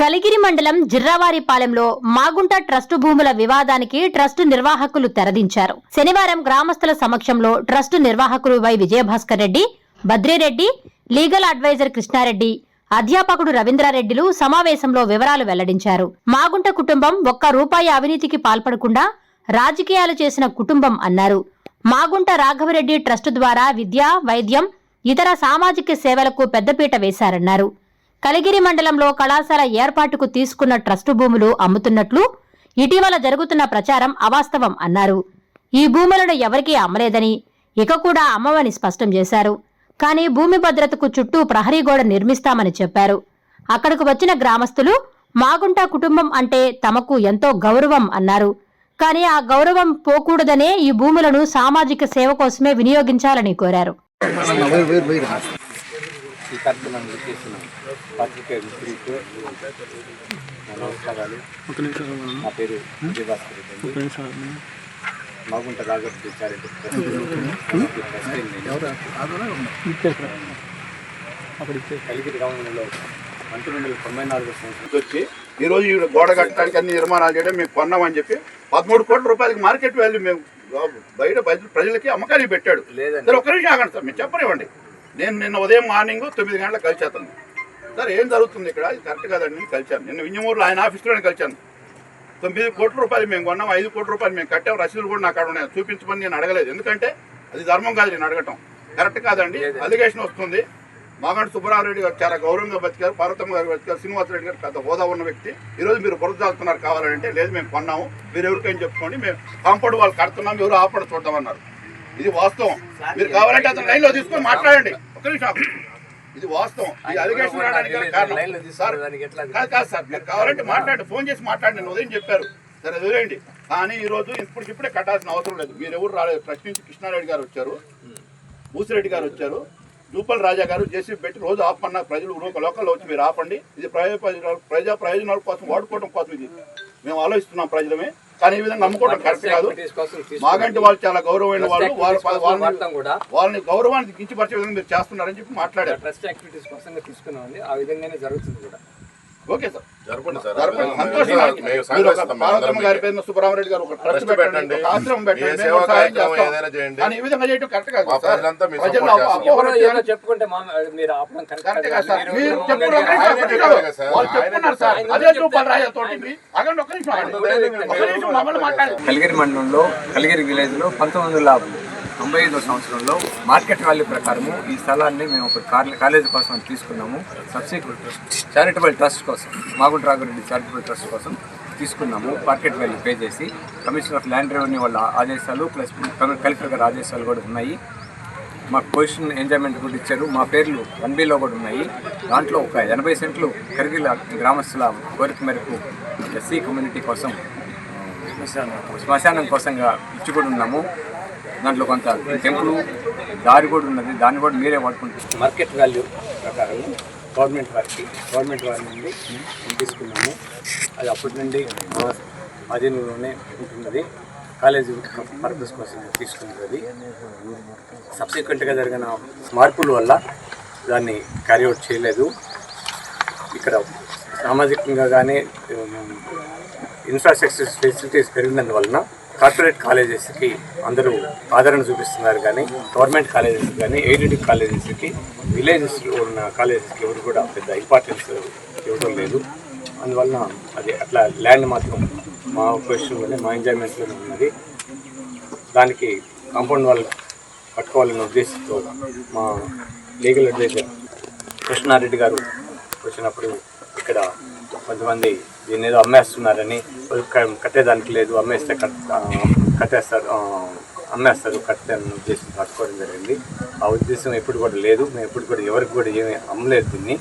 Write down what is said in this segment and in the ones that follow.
కలిగిరి మండలం జిర్రావారిపాలెంలో మాగుంట ట్రస్టు భూముల వివాదానికి ట్రస్టు నిర్వాహకులు తెరదించారు. శనివారం గ్రామస్తుల సమక్షంలో ట్రస్టు నిర్వాహకులు Y Vijayabhaskar Reddy Badrireddy legal advisor Krishnareddy అధ్యాపకుడు రవీంద్రారెడ్డిలు సమావేశంలో వివరాలు వెల్లడించారు. మాగుంట కుటుంబం ఒక్క రూపాయి అవినీతికి పాల్పడకుండా రాజకీయాలు చేసిన కుటుంబం అన్నారు. మాగుంట రాఘవరెడ్డి ట్రస్టు ద్వారా విద్య వైద్యం ఇతర సామాజిక సేవలకు పెద్దపీట వేశారన్నారు. కలిగిరి మండలంలో కళాశాల ఏర్పాటుకు తీసుకున్న ట్రస్టు భూములు అమ్ముతున్నట్లు ఇటీవల జరుగుతున్న ప్రచారం అవాస్తవం అన్నారు. ఈ భూములను ఎవరికీ అమ్మలేదని ఇక కూడా అమ్మవని స్పష్టం చేశారు. కానీ భూమి భద్రతకు చుట్టూ ప్రహరీ గోడ నిర్మిస్తామని చెప్పారు. అక్కడకు వచ్చిన గ్రామస్తులు మాగుంట కుటుంబం అంటే తమకు ఎంతో గౌరవం అన్నారు. కానీ ఆ గౌరవం పోకూడదనే ఈ భూములను సామాజిక సేవ కోసమే వినియోగించాలని కోరారు. ఈ కార్యక్రమం చేసిన పత్రిక నా నమస్కారాలు. నా పేరు విజయభాస్కర్ రెడ్డి మాగుంట రాగర్తి చారిటీ కలిగిరి గ్రామంలో పంతొమ్మిది వందల తొంభై నాలుగు సంవత్సరం వచ్చి ఈ రోజు ఈ గోడ కట్టడానికి అన్ని నిర్మాణాలు చేయడం మేము కొన్నామని చెప్పి పదమూడు కోట్ల రూపాయలకి మార్కెట్ వాల్యూ మేము బయట ప్రజ- ప్రజలకి అమ్మకానికి పెట్టాడు. సార్ ఒక్క నిమిషం ఆగండి సార్ మీరు చెప్పనివ్వండి. నేను నిన్న ఉదయం మార్నింగ్ తొమ్మిది గంటలకు కలిసేస్తాను సార్ ఏం జరుగుతుంది ఇక్కడ? ఇది కరెక్ట్ కాదండి నేను కలిశాను. నిన్న వింజమూరులో ఆయన ఆఫీస్లోనే కలిశాను. తొమ్మిది కోట్ల రూపాయలు మేము కొన్నాం ఐదు కోట్ల రూపాయలు మేము కట్టాం రసీదులు కూడా నాకు అక్కడ ఉన్నాయి. చూపించమని నేను అడగలేదు. ఎందుకంటే అది ధర్మం కాదు నేను అడగటం. కరెక్ట్ కాదండి అలిగేషన్ వస్తుంది. మాగంటి సుబ్బరామరెడ్డి గారు చాలా గౌరవంగా బతికారు పార్వతమ్మ గారు బతికారు శ్రీనివాసరెడ్డి గారు పెద్ద హోదా ఉన్న వ్యక్తి. ఈ రోజు మీరు బురద చాలుతున్నారు కావాలంటే లేదు మేము కొన్నాము. మీరు ఎవరికైనా చెప్పుకోండి మేము కాంపౌండ్ వాళ్ళు కడుతున్నాం ఎవరు ఆపడ చూద్దామన్నారు. ఇది వాస్తవం. మీరు కావాలంటే అతను లైన్లో తీసుకొని మాట్లాడండి. ఒక నిమిషం. ఇది వాస్తవం. ఇది అలిగేషన్ రావడానికి కారణం. సార్ కాదు కాదు సార్. మీరు కావాలంటే మాట్లాడి ఫోన్ చేసి మాట్లాడి నేను ఉదయం చెప్పారు. సరే వదిలేయండి. కానీ ఈ రోజు ఇప్పటికిప్పుడే కట్టాల్సిన అవసరం లేదు. మీరు ఎవరు రాలేదు. ట్రస్ట్ నుంచి కృష్ణారెడ్డి గారు వచ్చారు. మూసిరెడ్డి గారు వచ్చారు. జూపల్ రాజా గారు జేసీ పెట్టి రోజు ఆపమన్న ప్రజలు లోక- లోకల్లో వచ్చి మీరు ఆపండి. ఇది ప్రజా ప్రయోజనాలు ప్రజా ప్రయోజనాల కోసం వాడుకోవడం కోసం ఇది. మేము ఆలోచిస్తున్నాం ప్రజలమే. కానీ ఈ విధంగా నమ్ముకోవడం కరెక్ట్ కాదు. మాగంటి వాళ్ళు చాలా గౌరవమైన వాళ్ళు. వాళ్ళని గౌరవానికి కించపరిచే విధంగా మీరు చేస్తున్నారని చెప్పి మాట్లాడారు. ట్రస్ట్ యాక్టివిటీస్ కోసం తీసుకున్నామండి. ఆ విధంగానే జరుగుతుంది కూడా. Okay sir. జరపండి సార్. సంతోషం గారి ఒక ట్రస్ట్ పెట్టండి. ఒక ఆశ్రమం పెట్టండి. ఈ విధంగా చేయడం కరెక్ట్ కాదు చెప్పుకుంటే మీరు కలిగిరి మండలంలో కలిగిరి విలేజ్లో పంతొమ్మిది వందల తొంభై ఐదో సంవత్సరంలో మార్కెట్ వాల్యూ ప్రకారము ఈ స్థలాన్ని మేము ఒక కాలేజీ కోసం తీసుకున్నాము. సబ్సిక్వెంట్ చారిటబుల్ ట్రస్ట్ కోసం మాగుంట రాఘరెడ్డి చారిటబుల్ ట్రస్ట్ కోసం తీసుకున్నాము. మార్కెట్ వాల్యూ పే చేసి కమిషనర్ ఆఫ్ ల్యాండ్ రెవెన్యూ వాళ్ళ ఆదేశాలు ప్లస్ కలెక్టర్ గారి ఆదేశాలు కూడా ఉన్నాయి. మాకు పొజిషన్ ఎంజాయ్మెంట్ కూడా ఇచ్చారు. మా పేర్లు వన్ కూడా ఉన్నాయి. దాంట్లో ఒక ఎనభై సెంట్లు కరిగిల గ్రామస్తుల కోరిక మేరకు ఎస్సీ కమ్యూనిటీ కోసం శ్మశానం కోసంగా ఇచ్చి కూడా ఉన్నాము. దాంట్లో కొంత టెంపుల్ దారి కూడా ఉన్నది. దాన్ని కూడా మీరే పట్టుకుంటారు మార్కెట్ వాల్యూ ప్రకారం గవర్నమెంట్ వారికి గవర్నమెంట్ వారి నుండి తీసుకున్నాము. అది అప్పటి నుండి అధీనంలోనే ఉంటున్నది. కాలేజీ పర్పస్ కోసం తీసుకున్నది. సబ్సిక్వెంట్గా జరిగిన మార్పుల వల్ల దాన్ని క్యారీఅవుట్ చేయలేదు. ఇక్కడ సామాజికంగా కానీ ఇన్ఫ్రాస్ట్రక్చర్ ఫెసిలిటీస్ పెరిగినందువలన కార్పొరేట్ కాలేజెస్కి అందరూ ఆదరణ చూపిస్తున్నారు కానీ గవర్నమెంట్ కాలేజెస్ కానీ ఎయిడెడ్ కాలేజెస్కి విలేజెస్లో ఉన్న కాలేజెస్కి ఎవరు కూడా పెద్ద ఇంపార్టెన్స్ ఇవ్వడం లేదు. అందువలన అది అట్లా ల్యాండ్ మాత్రం మా పొజిషన్లోనే మా ఎంజాయ్మెంట్లోనే ఉన్నది. దానికి కాంపౌండ్ వాళ్ళు కట్టుకోవాలనే ఉద్దేశంతో మా లీగల్ అడ్వైజర్ కృష్ణారెడ్డి గారు వచ్చినప్పుడు ఇక్కడ కొంతమంది దీన్ని ఏదో అమ్మేస్తున్నారని కట్టేదానికి లేదు అమ్మేస్తే కట్టేస్తారు అమ్మేస్తారు కట్టే ఉద్దేశం పట్టుకోవడం జరిగింది. ఆ ఉద్దేశం ఎప్పుడు కూడా లేదు మేము ఎప్పుడు కూడా ఎవరికి కూడా ఏమీ అమ్మలేదు దీన్ని.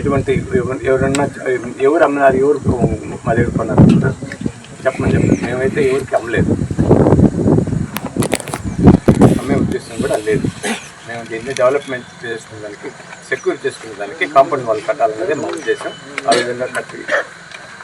ఎటువంటి ఎవరన్నా ఎవరు అమ్మినారు ఎవరు మా దగ్గర కొన్నారు చెప్పమని చెప్పండి మేమైతే ఎవరికి అమ్మలేదు అమ్మే ఉద్దేశం కూడా లేదు మేము దీన్ని డెవలప్మెంట్ చేసుకునే దానికి సెక్యూర్ చేసుకునే దానికి కాంపౌండ్ వాళ్ళు కట్టాలనేది మా ఉద్దేశం ఆ విధంగా కట్టి